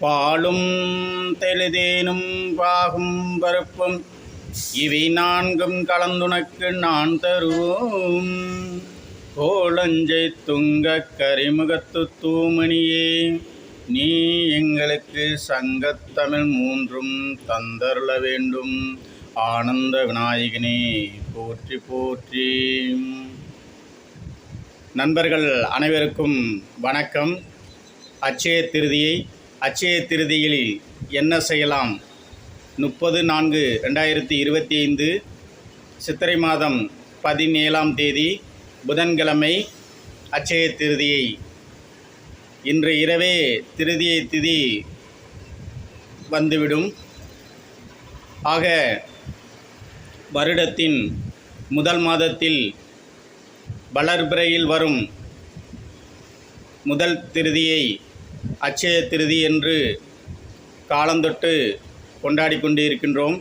பாலும் தெளிதேனும் பாகும் பருப்பும் இவை நான்கும் கலந்துனக்கு நான் தருவோம். கோலஞ்சை துங்க கரிமுகத்து தூமணியே நீ எங்களுக்கு சங்கத்தமிழ் மூன்றும் தந்தருள வேண்டும். ஆனந்த விநாயகனே போற்றி போற்றி. நண்பர்கள் அனைவருக்கும் வணக்கம். அச்சய திருதியை அச்சய திருதியில் என்ன செய்யலாம்? முப்பது நான்கு ரெண்டாயிரத்தி இருபத்தி ஐந்து சித்திரை மாதம் பதினேழாம் தேதி புதன்கிழமை அச்சய திருதியை இன்று இரவே திருதியை திதி வந்துவிடும். ஆக வருடத்தின் முதல் மாதத்தில் வளர்பிறையில் வரும் முதல் திருதியை அச்சய திருதி என்று காலந்தொட்டு கொண்டாடி கொண்டு இருக்கின்றோம்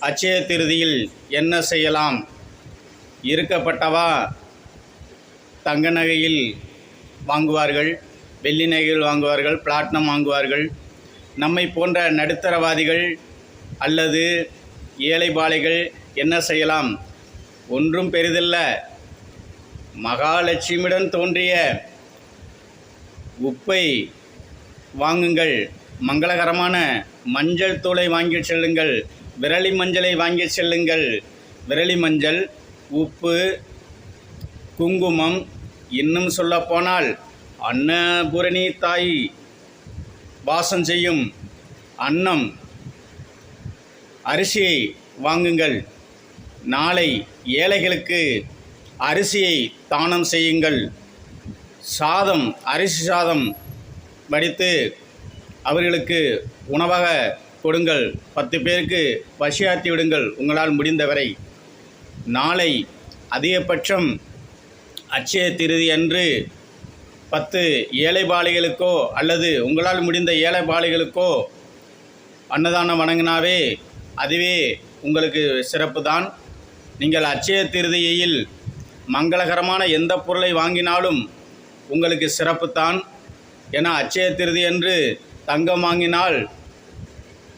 அச்சய திருதியில் என்ன செய்யலாம்? இருக்கப்பட்டவா தங்க நகையில் வாங்குவார்கள் வெள்ளி நகையில் வாங்குவார்கள் பிளாட்டினம் வாங்குவார்கள். நம்மை போன்ற நடுத்தரவாதிகள் அல்லது ஏழை பாலைகள் என்ன செய்யலாம்? ஒன்றும் பெரிதல்ல. மகாலட்சுமியுடன் தோன்றிய உப்பை வாங்குங்கள். மங்களகரமான மஞ்சள் தூளை வாங்கி செல்லுங்கள். விரலி மஞ்சளை வாங்கி செல்லுங்கள். விரலி மஞ்சள் உப்பு குங்குமம் இன்னும் சொல்லப்போனால் அன்னபூரணி தாய் வாசம் செய்யும் அன்னம். அரிசியை வாங்குங்கள். நாளை ஏழைகளுக்கு அரிசியை தானம் செய்யுங்கள். சாதம் அரிசி சாதம் வடித்து அவர்களுக்கு உணவாக கொடுங்கள். பத்து பேருக்கு பசியாற்றி விடுங்கள். உங்களால் முடிந்தவரை. நாளை அதிகபட்சம் அச்சய திருதி அன்று பத்து ஏழை அல்லது உங்களால் முடிந்த ஏழை அன்னதானம் வணங்கினாவே அதுவே உங்களுக்கு சிறப்பு தான் நீங்கள் அச்சய திருதியில் மங்களகரமான எந்த பொருளை வாங்கினாலும் உங்களுக்கு சிறப்புத்தான். ஏன்னா அச்சய திருதி என்று தங்கம் வாங்கினால்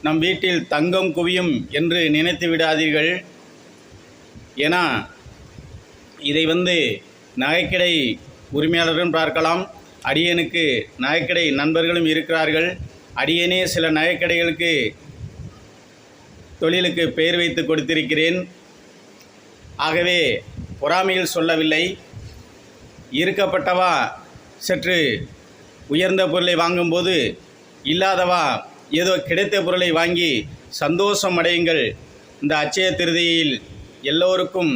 நம் வீட்டில் தங்கம் குவியும் என்று நினைத்து விடாதீர்கள். ஏன்னா இதை வந்து நகைக்கடை உரிமையாளரும் பார்க்கலாம். அடியனுக்கு நகைக்கடை நண்பர்களும் இருக்கிறார்கள். அடியனே சில நகைக்கடைகளுக்கு தொழிலுக்கு பெயர் வைத்து கொடுத்திருக்கிறேன். ஆகவே பொறாமையில் சொல்லவில்லை. இருக்கப்பட்டவா சற்று உயர்ந்த பொருளை வாங்கும்போது இல்லாதவா? ஏதோ கிடைத்த பொருளை வாங்கி சந்தோஷம் அடையுங்கள். இந்த அச்சய திருதியில் எல்லோருக்கும்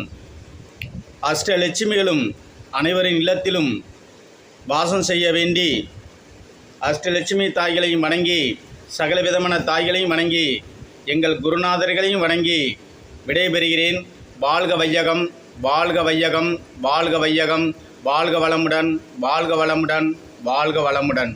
அஷ்டலட்சுமிகளும் அனைவரின் இல்லத்திலும் வாசம் செய்ய வேண்டி அஷ்டலட்சுமி தாய்களையும் வணங்கி சகல விதமான தாய்களையும் வணங்கி எங்கள் குருநாதர்களையும் வணங்கி விடைபெறுகிறேன். வாழ்க வையகம் வாழ்க வையகம் வாழ்க வையகம் வாழ்க வளமுடன் வாழ்க வளமுடன். வாழ்க வளமுடன்.